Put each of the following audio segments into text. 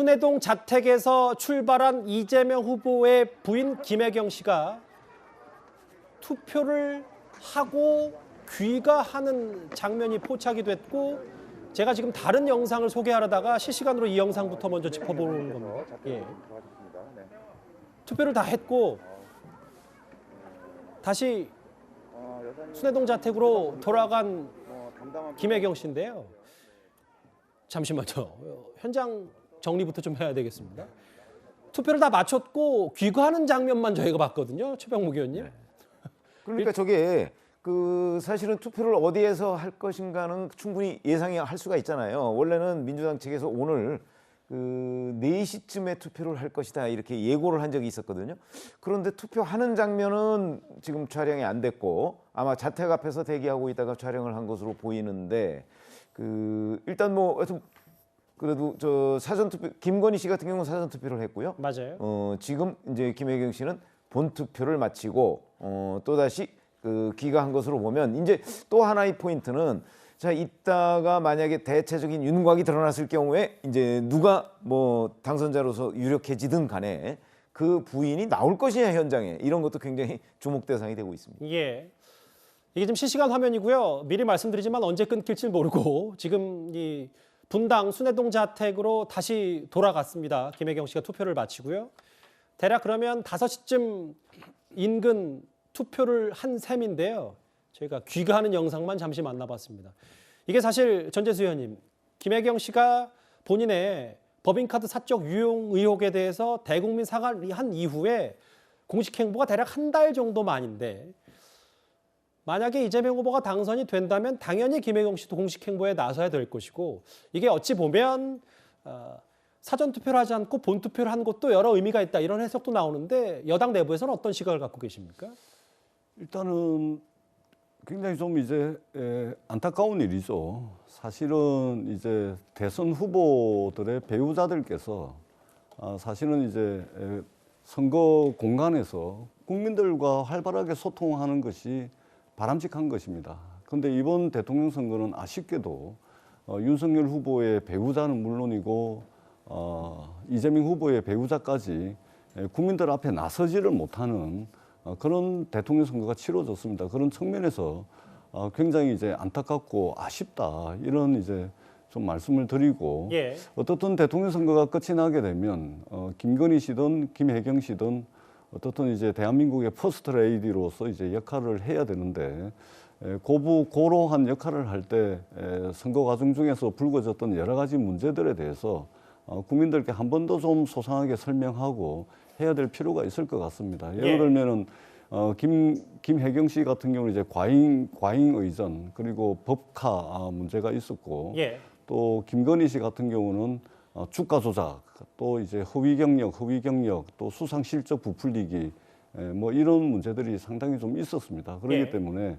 순회동 자택에서 출발한 이재명 후보의 부인 김혜경 씨가 투표를 하고 귀가하는 장면이 포착이 됐고 제가 지금 다른 영상을 소개하려다가 실시간으로 이 영상부터 먼저 짚어보는 겁니다. 예. 투표를 다 했고 다시 순회동 자택으로 돌아간 김혜경 씨인데요. 잠시만요. 현장 정리부터 좀 해야 되겠습니다. 투표를 다 마쳤고 귀가하는 장면만 저희가 봤거든요. 최병목 의원님. 그러니까 저게 그 사실은 투표를 어디에서 할 것인가는 충분히 예상이 할 수가 있잖아요. 원래는 민주당 측에서 오늘 그 4시쯤에 투표를 할 것이다 이렇게 예고를 한 적이 있었거든요. 그런데 투표하는 장면은 지금 촬영이 안 됐고 아마 자택 앞에서 대기하고 있다가 촬영을 한 것으로 보이는데 그 일단 뭐 그래도 저 사전 투표 김건희 씨 같은 경우는 사전 투표를 했고요. 맞아요. 어, 지금 이제 김혜경 씨는 본 투표를 마치고 어, 또 다시 그 귀가한 것으로 보면 이제 또 하나의 포인트는 자 이따가 만약에 대체적인 윤곽이 드러났을 경우에 이제 누가 뭐 당선자로서 유력해지든 간에 그 부인이 나올 것이냐 현장에 이런 것도 굉장히 주목 대상이 되고 있습니다. 예. 이게 지금 실시간 화면이고요. 미리 말씀드리지만 언제 끊길지 모르고 지금 이 분당 순회동 자택으로 다시 돌아갔습니다. 김혜경 씨가 투표를 마치고요. 대략 그러면 5시쯤 인근 투표를 한 셈인데요. 저희가 귀가하는 영상만 잠시 만나봤습니다. 이게 사실 전재수 의원님, 김혜경 씨가 본인의 법인카드 사적 유용 의혹에 대해서 대국민 사과를 한 이후에 공식 행보가 대략 한 달 정도 만인데 만약에 이재명 후보가 당선이 된다면 당연히 김혜경 씨도 공식 행보에 나서야 될 것이고 이게 어찌 보면 어, 사전 투표를 하지 않고 본 투표를 한 것도 여러 의미가 있다 이런 해석도 나오는데 여당 내부에서는 어떤 시각을 갖고 계십니까? 일단은 굉장히 좀 이제 에, 안타까운 일이죠. 사실은 이제 대선 후보들의 배우자들께서 아, 사실은 이제 에, 선거 공간에서 국민들과 활발하게 소통하는 것이 바람직한 것입니다. 그런데 이번 대통령 선거는 아쉽게도 어, 윤석열 후보의 배우자는 물론이고 어, 이재명 후보의 배우자까지 에, 국민들 앞에 나서지를 못하는 어, 그런 대통령 선거가 치러졌습니다. 그런 측면에서 어, 굉장히 이제 안타깝고 아쉽다 이런 이제 좀 말씀을 드리고 예. 어떻든 대통령 선거가 끝이 나게 되면 어, 김건희 씨든 김혜경 씨든 어떻든 이제 대한민국의 퍼스트 레이디로서 이제 역할을 해야 되는데 에, 고부 고로한 역할을 할 때 선거 과정 중에서 불거졌던 여러 가지 문제들에 대해서 어, 국민들께 한 번 더 좀 소상하게 설명하고 해야 될 필요가 있을 것 같습니다. 예를 예. 들면은 어, 김 김혜경 씨 같은 경우는 이제 과잉 과잉 의전 그리고 법카 아, 문제가 있었고 예. 또 김건희 씨 같은 경우는 어, 주가 조작, 또 이제 허위 경력, 허위 경력, 또 수상 실적 부풀리기, 에, 뭐 이런 문제들이 상당히 좀 있었습니다. 그렇기 예. 때문에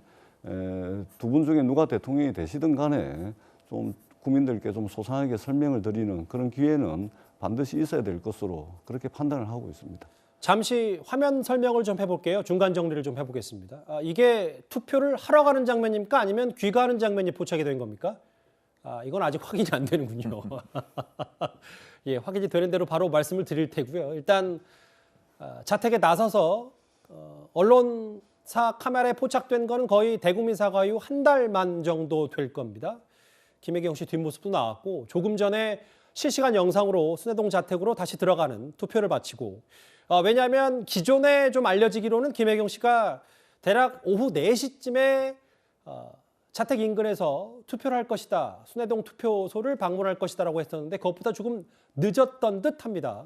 두 분 중에 누가 대통령이 되시든 간에 좀 국민들께 좀 소상하게 설명을 드리는 그런 기회는 반드시 있어야 될 것으로 그렇게 판단을 하고 있습니다. 잠시 화면 설명을 좀 해볼게요. 중간 정리를 좀 해보겠습니다. 아, 이게 투표를 하러 가는 장면입니까? 아니면 귀가하는 장면이 포착이 된 겁니까? 아, 이건 아직 확인이 안 되는군요. 예, 확인이 되는 대로 바로 말씀을 드릴 테고요. 일단 아, 자택에 나서서 어, 언론사 카메라에 포착된 거는 거의 대국민 사과 이후 한 달 만 정도 될 겁니다. 김혜경 씨 뒷모습도 나왔고 조금 전에 실시간 영상으로 순회동 자택으로 다시 들어가는 투표를 마치고 어, 왜냐하면 기존에 좀 알려지기로는 김혜경 씨가 대략 오후 4시쯤에 어, 자택 인근에서 투표를 할 것이다. 순회동 투표소를 방문할 것이다라고 했었는데 그것보다 조금 늦었던 듯합니다.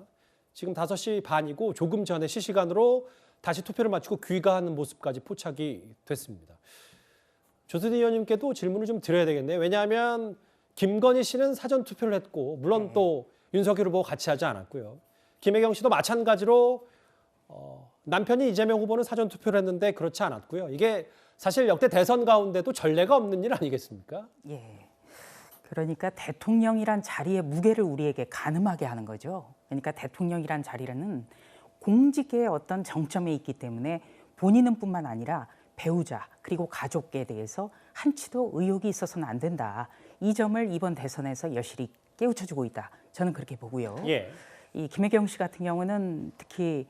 지금 5시 반이고 조금 전에 실시간으로 다시 투표를 마치고 귀가하는 모습까지 포착이 됐습니다. 조순희 의원님께도 질문을 좀 드려야 되겠네요. 왜냐하면 김건희 씨는 사전 투표를 했고 물론 또 윤석열 후보 같이 하지 않았고요. 김혜경 씨도 마찬가지로 어, 남편이 이재명 후보는 사전 투표를 했는데 그렇지 않았고요. 이게 사실 역대 대선 가운데도 전례가 없는 일 아니겠습니까? 예. 그러니까 대통령이란 자리의 무게를 우리에게 가늠하게 하는 거죠. 그러니까 대통령이란 자리는 공직의 어떤 정점에 있기 때문에 본인은 뿐만 아니라 배우자 그리고 가족에 대해서 한치도 의혹이 있어서는 안 된다. 이 점을 이번 대선에서 여실히 깨우쳐주고 있다. 저는 그렇게 보고요. 예. 이 김혜경 씨 같은 경우는 특히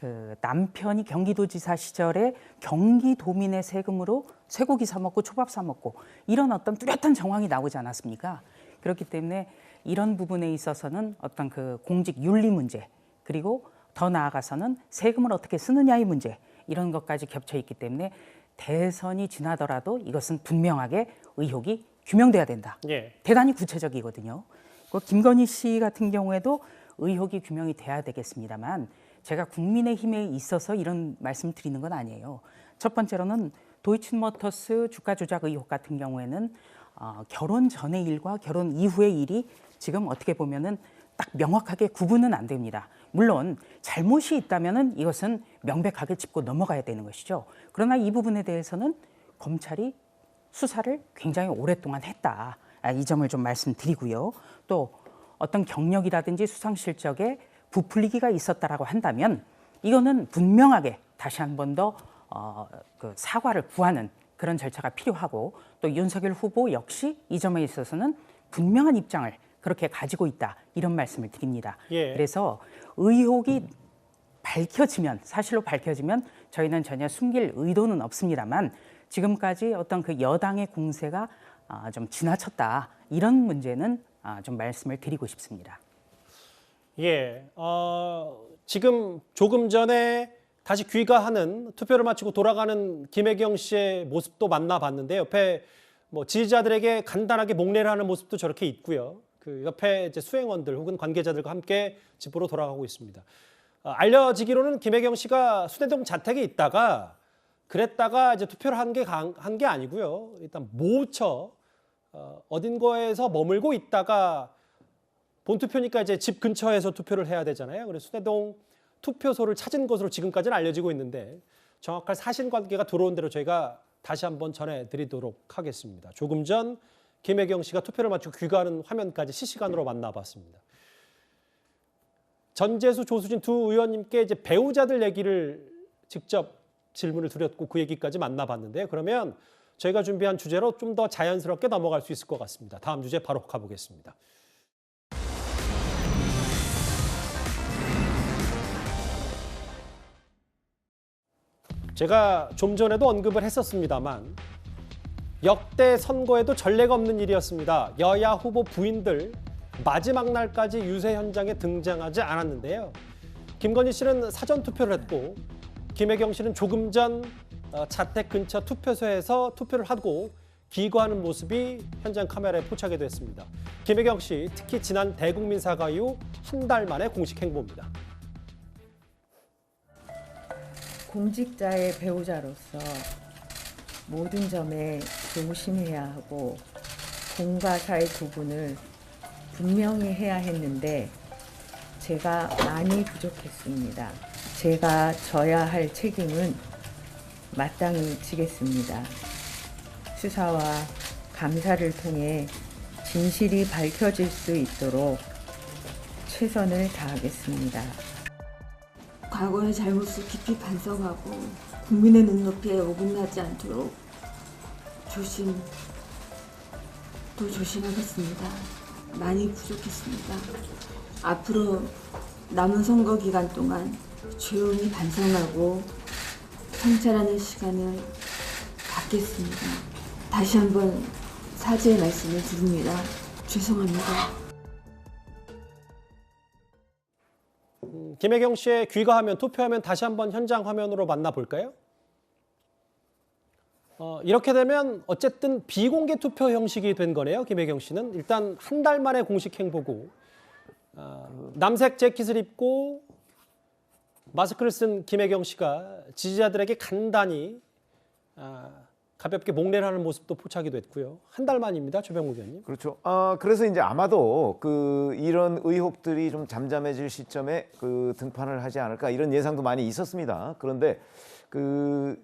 그 남편이 경기도지사 시절에 경기도민의 세금으로 쇠고기 사 먹고 초밥 사 먹고 이런 어떤 뚜렷한 정황이 나오지 않았습니까? 그렇기 때문에 이런 부분에 있어서는 어떤 그 공직 윤리 문제 그리고 더 나아가서는 세금을 어떻게 쓰느냐의 문제 이런 것까지 겹쳐 있기 때문에 대선이 지나더라도 이것은 분명하게 의혹이 규명돼야 된다. 예. 대단히 구체적이거든요. 그 김건희 씨 같은 경우에도 의혹이 규명이 돼야 되겠습니다만 제가 국민의힘에 있어서 이런 말씀 드리는 건 아니에요. 첫 번째로는 도이치모터스 주가 조작 의혹 같은 경우에는 어, 결혼 전의 일과 결혼 이후의 일이 지금 어떻게 보면은 딱 명확하게 구분은 안 됩니다. 물론 잘못이 있다면은 이것은 명백하게 짚고 넘어가야 되는 것이죠. 그러나 이 부분에 대해서는 검찰이 수사를 굉장히 오랫동안 했다. 아, 이 점을 좀 말씀드리고요. 또 어떤 경력이라든지 수상 실적에 부풀리기가 있었다라고 한다면 이거는 분명하게 다시 한 번 더 어, 그 사과를 구하는 그런 절차가 필요하고 또 윤석열 후보 역시 이 점에 있어서는 분명한 입장을 그렇게 가지고 있다 이런 말씀을 드립니다. 예. 그래서 의혹이 밝혀지면 사실로 밝혀지면 저희는 전혀 숨길 의도는 없습니다만 지금까지 어떤 그 여당의 공세가 아, 좀 지나쳤다 이런 문제는 아, 좀 말씀을 드리고 싶습니다. 예. 어, 지금 조금 전에 다시 귀가하는 투표를 마치고 돌아가는 김혜경 씨의 모습도 만나봤는데 옆에 뭐 지지자들에게 간단하게 목례를 하는 모습도 저렇게 있고요. 그 옆에 이제 수행원들 혹은 관계자들과 함께 집으로 돌아가고 있습니다. 어, 알려지기로는 김혜경 씨가 수대동 자택에 있다가 그랬다가 이제 투표를 한 게 한 게 아니고요. 일단 모처 어, 어딘가에서 머물고 있다가 본투표니까 이제 집 근처에서 투표를 해야 되잖아요. 그래서 수대동 투표소를 찾은 것으로 지금까지는 알려지고 있는데 정확한 사실관계가 들어온 대로 저희가 다시 한번 전해드리도록 하겠습니다. 조금 전 김혜경 씨가 투표를 마치고 귀가하는 화면까지 실시간으로 만나봤습니다. 전재수, 조수진 두 의원님께 이제 배우자들 얘기를 직접 질문을 드렸고 그 얘기까지 만나봤는데요. 그러면 저희가 준비한 주제로 좀 더 자연스럽게 넘어갈 수 있을 것 같습니다. 다음 주제 바로 가보겠습니다. 제가 좀 전에도 언급을 했었습니다만 역대 선거에도 전례가 없는 일이었습니다. 여야 후보 부인들 마지막 날까지 유세 현장에 등장하지 않았는데요. 김건희 씨는 사전 투표를 했고 김혜경 씨는 조금 전 어, 자택 근처 투표소에서 투표를 하고 기거하는 모습이 현장 카메라에 포착이 됐습니다. 김혜경 씨 특히 지난 대국민 사과 이후 한 달 만에 공식 행보입니다. 공직자의 배우자로서 모든 점에 조심해야 하고 공과 사의 구분을 분명히 해야 했는데 제가 많이 부족했습니다. 제가 져야 할 책임은 마땅히 지겠습니다. 수사와 감사를 통해 진실이 밝혀질 수 있도록 최선을 다하겠습니다. 과거의 잘못을 깊이 반성하고 국민의 눈높이에 어긋나지 않도록 조심 또 조심하겠습니다. 많이 부족했습니다. 앞으로 남은 선거 기간 동안 조용히 반성하고 성찰하는 시간을 갖겠습니다. 다시 한번 사죄의 말씀을 드립니다. 죄송합니다. 김혜경 씨의 귀가하면 투표하면 다시 한번 현장 화면으로 만나볼까요? 어, 이렇게 되면 어쨌든 비공개 투표 형식이 된 거네요. 김혜경 씨는 일단 한 달 만에 공식 행보고 어, 남색 재킷을 입고 마스크를 쓴 김혜경 씨가 지지자들에게 간단히 아, 가볍게 목례를 하는 모습도 포착이 됐고요. 한 달 만입니다, 조병국 의원님. 그렇죠. 아 그래서 이제 아마도 그 이런 의혹들이 좀 잠잠해질 시점에 그 등판을 하지 않을까 이런 예상도 많이 있었습니다. 그런데 그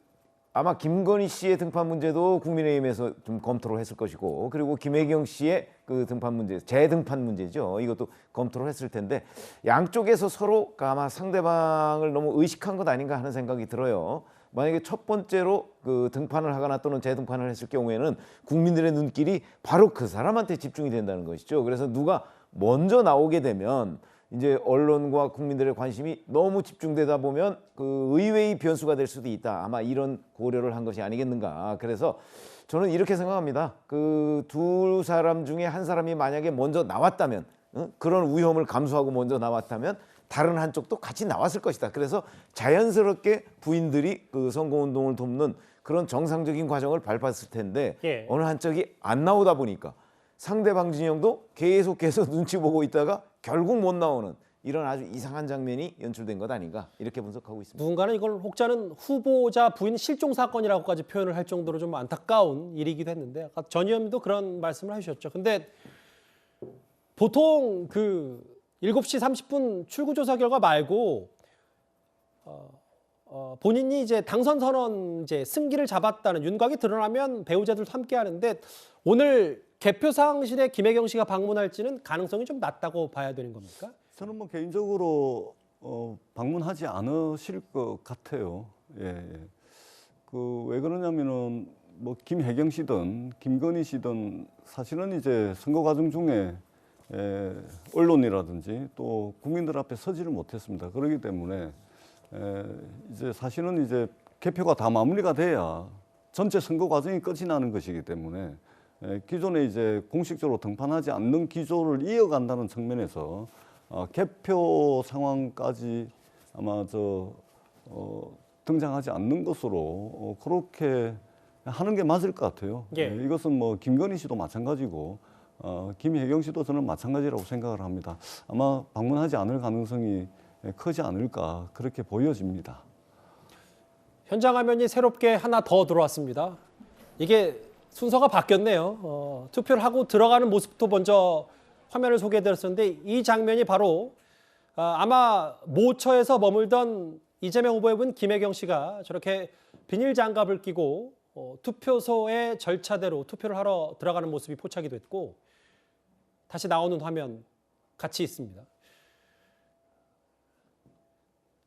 아마 김건희 씨의 등판 문제도 국민의힘에서 좀 검토를 했을 것이고 그리고 김혜경 씨의 그 등판 문제, 재등판 문제죠. 이것도 검토를 했을 텐데 양쪽에서 서로 아마 상대방을 너무 의식한 것 아닌가 하는 생각이 들어요. 만약에 첫 번째로 그 등판을 하거나 또는 재등판을 했을 경우에는 국민들의 눈길이 바로 그 사람한테 집중이 된다는 것이죠. 그래서 누가 먼저 나오게 되면 이제 언론과 국민들의 관심이 너무 집중되다 보면 그 의외의 변수가 될 수도 있다. 아마 이런 고려를 한 것이 아니겠는가. 그래서 저는 이렇게 생각합니다. 그 두 사람 중에 한 사람이 만약에 먼저 나왔다면 어? 그런 위험을 감수하고 먼저 나왔다면 다른 한쪽도 같이 나왔을 것이다. 그래서 자연스럽게 부인들이 그 선거 운동을 돕는 그런 정상적인 과정을 밟았을 텐데 예. 어느 한쪽이 안 나오다 보니까 상대방 진영도 계속해서 눈치 보고 있다가 결국 못 나오는 이런 아주 이상한 장면이 연출된 것 아닌가 이렇게 분석하고 있습니다. 누군가는 이걸 혹자는 후보자 부인 실종 사건이라고까지 표현을 할 정도로 좀 안타까운 일이기도 했는데 아까 전 의원님도 그런 말씀을 하셨죠. 근데 보통 그 7시 30분 출구 조사 결과 말고 어, 어, 본인이 이제 당선 선언 이제 승기를 잡았다는 윤곽이 드러나면 배우자들도 함께 하는데 오늘 개표 사항실에 김혜경 씨가 방문할지는 가능성이 좀 낮다고 봐야 되는 겁니까? 저는 뭐 개인적으로 어, 방문하지 않으실 것 같아요. 예. 예. 그왜 그러냐면은 뭐 김혜경 씨든 김건희 씨든 사실은 이제 선거 과정 중에 에, 언론이라든지 또 국민들 앞에 서지를 못했습니다. 그렇기 때문에 에, 이제 사실은 이제 개표가 다 마무리가 돼야 전체 선거 과정이 끝이 나는 것이기 때문에 에, 기존에 이제 공식적으로 등판하지 않는 기조를 이어간다는 측면에서 어, 개표 상황까지 아마 저 어, 등장하지 않는 것으로 어, 그렇게 하는 게 맞을 것 같아요. 예. 네, 이것은 뭐 김건희 씨도 마찬가지고 어, 김혜경 씨도 저는 마찬가지라고 생각을 합니다. 아마 방문하지 않을 가능성이 크지 않을까 그렇게 보여집니다. 현장 화면이 새롭게 하나 더 들어왔습니다. 이게 순서가 바뀌었네요. 어, 투표를 하고 들어가는 모습부터 먼저 화면을 소개해드렸었는데 이 장면이 바로 아, 아마 모처에서 머물던 이재명 후보의 분 김혜경 씨가 저렇게 비닐 장갑을 끼고 어, 투표소의 절차대로 투표를 하러 들어가는 모습이 포착이 됐고 다시 나오는 화면 같이 있습니다.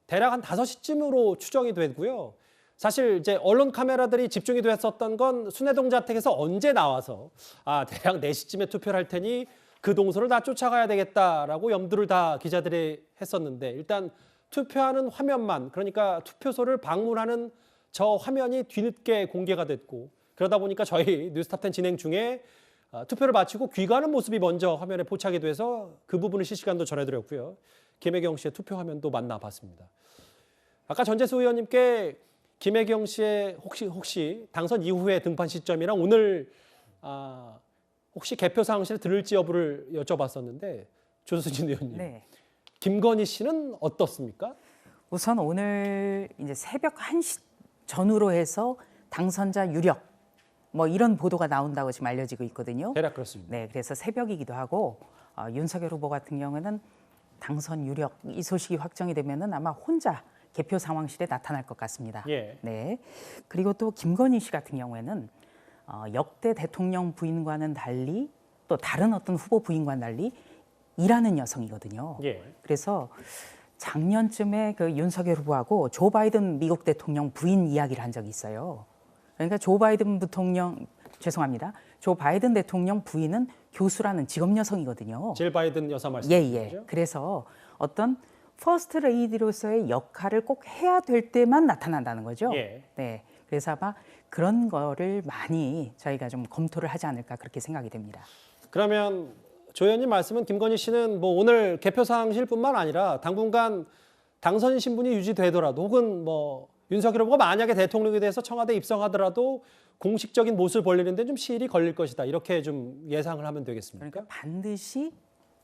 대략 한 5시쯤으로 추정이 되고요. 사실 이제 언론 카메라들이 집중이 됐었던 건 순회동 자택에서 언제 나와서 아 대략 4시쯤에 투표를 할 테니 그 동선을 다 쫓아가야 되겠다라고 염두를 다 기자들이 했었는데 일단 투표하는 화면만 그러니까 투표소를 방문하는 저 화면이 뒤늦게 공개가 됐고 그러다 보니까 저희 뉴스탑10 진행 중에 아, 투표를 마치고 귀가하는 모습이 먼저 화면에 포착이 돼서 그 부분을 실시간도 전해드렸고요. 김혜경 씨의 투표 화면도 만나봤습니다. 아까 전재수 의원님께 김혜경 씨의 혹시 혹시 당선 이후의 등판 시점이랑 오늘 아, 혹시 개표 사항실에 들을지 여부를 여쭤봤었는데 조수진 의원님, 네. 김건희 씨는 어떻습니까? 우선 오늘 이제 새벽 1시 전후로 해서 당선자 유력 뭐 이런 보도가 나온다고 지금 알려지고 있거든요. 대략 그렇습니다. 네, 그래서 새벽이기도 하고 어, 윤석열 후보 같은 경우는 당선 유력 이 소식이 확정이 되면은 아마 혼자 개표 상황실에 나타날 것 같습니다. 예. 네. 그리고 또 김건희 씨 같은 경우에는 어, 역대 대통령 부인과는 달리 또 다른 어떤 후보 부인과는 달리 일하는 여성이거든요. 예. 그래서 작년쯤에 그 윤석열 후보하고 조 바이든 미국 대통령 부인 이야기를 한 적이 있어요. 그러니까 조 바이든 부통령 죄송합니다. 조 바이든 대통령 부인은 교수라는 직업 여성이거든요. 질 바이든 여사 예, 말씀이죠. 예. 그래서 어떤 퍼스트 레이디로서의 역할을 꼭 해야 될 때만 나타난다는 거죠. 예. 네. 그래서 아마 그런 거를 많이 저희가 좀 검토를 하지 않을까 그렇게 생각이 됩니다. 그러면 조 의원님 말씀은 김건희 씨는 뭐 오늘 개표 사항실뿐만 아니라 당분간 당선 신분이 유지되더라도 혹은 뭐 윤석열 후보가 만약에 대통령이 돼서 청와대 입성하더라도 공식적인 못을 벌리는데 좀 시일이 걸릴 것이다 이렇게 좀 예상을 하면 되겠습니까? 그러니까 반드시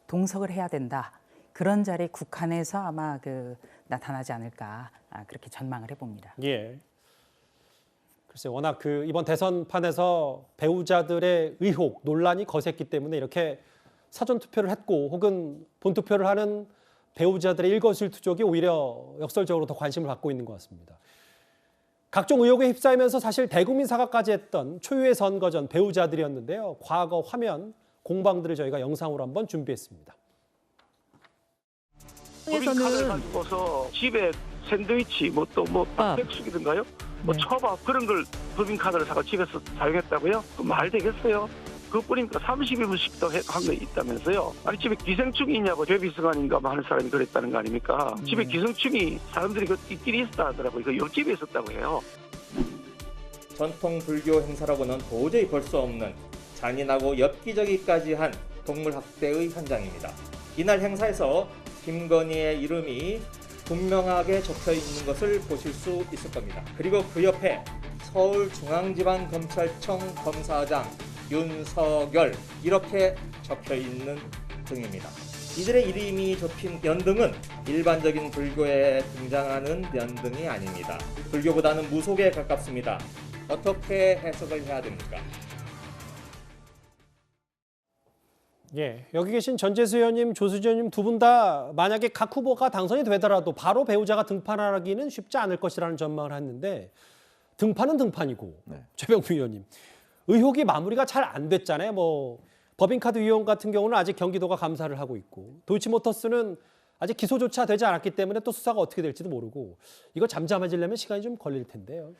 동석을 해야 된다. 그런 자리에 국한해서 아마 그 나타나지 않을까 아, 그렇게 전망을 해봅니다. 예. 글쎄 워낙 그 이번 대선판에서 배우자들의 의혹 논란이 거셌기 때문에 이렇게 사전 투표를 했고 혹은 본 투표를 하는 배우자들의 일거수일투족이 오히려 역설적으로 더 관심을 갖고 있는 것 같습니다. 각종 의혹에 휩싸이면서 사실 대국민 사과까지 했던 초유의 선거전 배우자들이었는데요. 과거 화면 공방들을 저희가 영상으로 한번 준비했습니다. 법인카드를 가지고서 집에 샌드위치 뭐 또뭐 백숙이든가요? 뭐 네. 그런 걸 법인 카드를 사고 집에서 사용했다고요? 그 말 되겠어요? 그뿐입니까 32분씩도 한 거 있다면서요. 아니 집에 기생충이 있냐고 죄비서관인가 뭐 하는 사람이 그랬다는 거 아닙니까? 집에 기생충이 사람들이 그 있길이 있었다 하더라고요. 그 옆집에 있었다고 해요. 전통 불교 행사라고는 도저히 볼 수 없는 잔인하고 엽기적이까지 한 동물 학대의 현장입니다. 이날 행사에서 김건희의 이름이 분명하게 적혀 있는 것을 보실 수 있을 겁니다. 그리고 그 옆에 서울중앙지방검찰청 검사장 윤석열 이렇게 적혀 있는 등입니다. 이들의 이름이 접힌 연등은 일반적인 불교에 등장하는 연등이 아닙니다. 불교보다는 무속에 가깝습니다. 어떻게 해석을 해야 됩니까? 예, 여기 계신 전재수 의원님, 조수진 의원님 두 분 다 만약에 각 후보가 당선이 되더라도 바로 배우자가 등판하기는 쉽지 않을 것이라는 전망을 했는데 등판은 등판이고 네. 최병수 의원님 의혹이 마무리가 잘 안 됐잖아요. 뭐 법인카드 위원 같은 경우는 아직 경기도가 감사를 하고 있고 도이치모터스는 아직 기소조차 되지 않았기 때문에 또 수사가 어떻게 될지도 모르고 이거 잠잠해지려면 시간이 좀 걸릴 텐데요.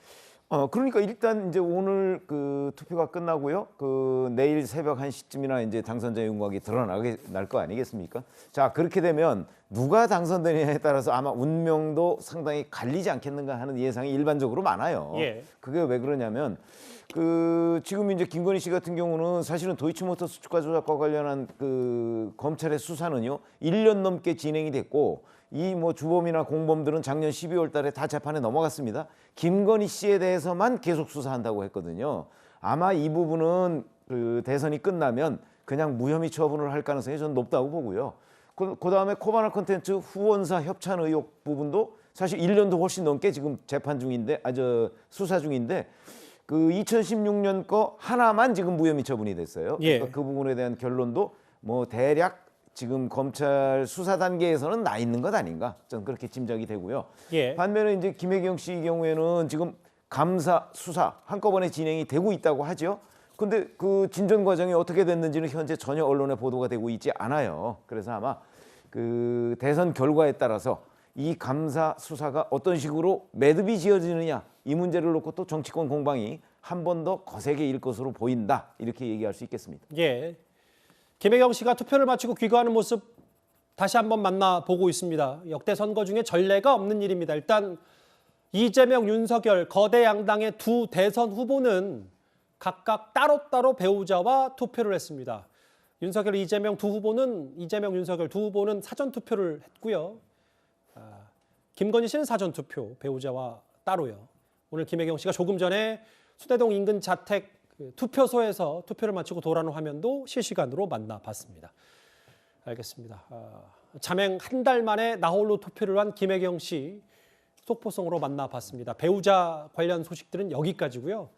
어 그러니까 일단 이제 오늘 그 투표가 끝나고요. 그 내일 새벽 1시쯤이나 이제 당선자의 윤곽이 드러나게 날 거 아니겠습니까? 자, 그렇게 되면 누가 당선되느냐에 따라서 아마 운명도 상당히 갈리지 않겠는가 하는 예상이 일반적으로 많아요. 예. 그게 왜 그러냐면 그 지금 이제 김건희 씨 같은 경우는 사실은 도이치모터스 주가 조작과 관련한 그 검찰의 수사는요. 1년 넘게 진행이 됐고 이 뭐 주범이나 공범들은 작년 12월 달에 다 재판에 넘어갔습니다. 김건희 씨에 대해서만 계속 수사한다고 했거든요. 아마 이 부분은 그 대선이 끝나면 그냥 무혐의 처분을 할 가능성이 저는 높다고 보고요. 그, 그 다음에 코바나 콘텐츠 후원사 협찬 의혹 부분도 사실 1년도 훨씬 넘게 지금 재판 중인데 아 저 수사 중인데 그 2016년 거 하나만 지금 무혐의 처분이 됐어요. 예. 그러니까 그 부분에 대한 결론도 뭐 대략 지금 검찰 수사 단계에서는 나 있는 것 아닌가 저는 그렇게 짐작이 되고요. 예. 반면에 이제 김혜경 씨 경우에는 지금 감사 수사 한꺼번에 진행이 되고 있다고 하죠. 근데 그 진전 과정이 어떻게 됐는지는 현재 전혀 언론에 보도가 되고 있지 않아요. 그래서 아마 그 대선 결과에 따라서 이 감사 수사가 어떤 식으로 매듭이 지어지느냐 이 문제를 놓고 또 정치권 공방이 한 번 더 거세게 일 것으로 보인다 이렇게 얘기할 수 있겠습니다. 예. 김혜경 씨가 투표를 마치고 귀가하는 모습 다시 한번 만나보고 있습니다. 역대 선거 중에 전례가 없는 일입니다. 일단 이재명, 윤석열 거대 양당의 두 대선 후보는 각각 따로따로 배우자와 투표를 했습니다. 윤석열, 이재명 두 후보는 이재명, 윤석열 두 후보는 사전 투표를 했고요. 아, 김건희 씨는 사전 투표 배우자와 따로요. 오늘 김혜경 씨가 조금 전에 수대동 인근 자택 그 투표소에서 투표를 마치고 돌아오는 화면도 실시간으로 만나봤습니다. 알겠습니다. 아, 자맹 한 달 만에 나홀로 투표를 한 김혜경 씨 속보성으로 만나봤습니다. 배우자 관련 소식들은 여기까지고요.